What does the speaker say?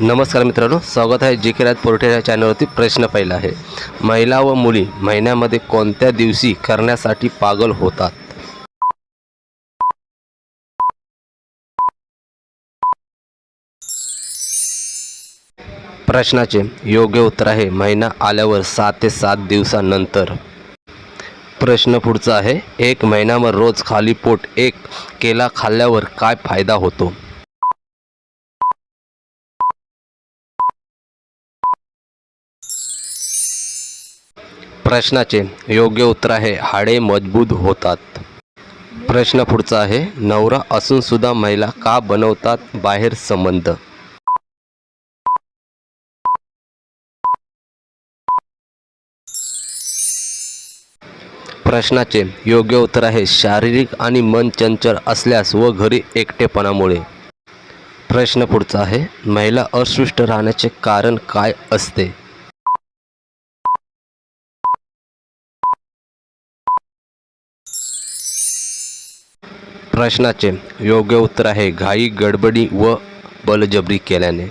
नमस्कार मित्रांनो स्वागत आहे जी के राज पोर्टे या चॅनलवरती प्रश्न पहिला आहे. महिला व मुली महिन्यामध्ये कोणत्या दिवशी करण्यासाठी पागल होतात? प्रश्नाचे योग्य उत्तर आहे महिना आल्यावर सात ते सात दिवसानंतर. प्रश्न पुढचा आहे एक महिन्यावर रोज खाली पोट एक केला खाल्ल्यावर काय फायदा होतो? प्रश्नाचे योग्य उत्तर आहे. हाडे मजबूत होतात. प्रश्न पुढचा आहे. नवरा असून सुद्धा महिला का बनवतात? बाहेर संबंध. प्रश्नाचे योग्य उत्तर आहे. शारीरिक आणि मन चंचल असल्यास व घरी एकटेपणामुळे. प्रश्न पुढचा आहे. महिला अस्पृष्ट राहण्याचे कारण काय असते? प्रश्नाचे योग्य उत्तर आहे. घाई गडबडी व बलजबरी केल्याने.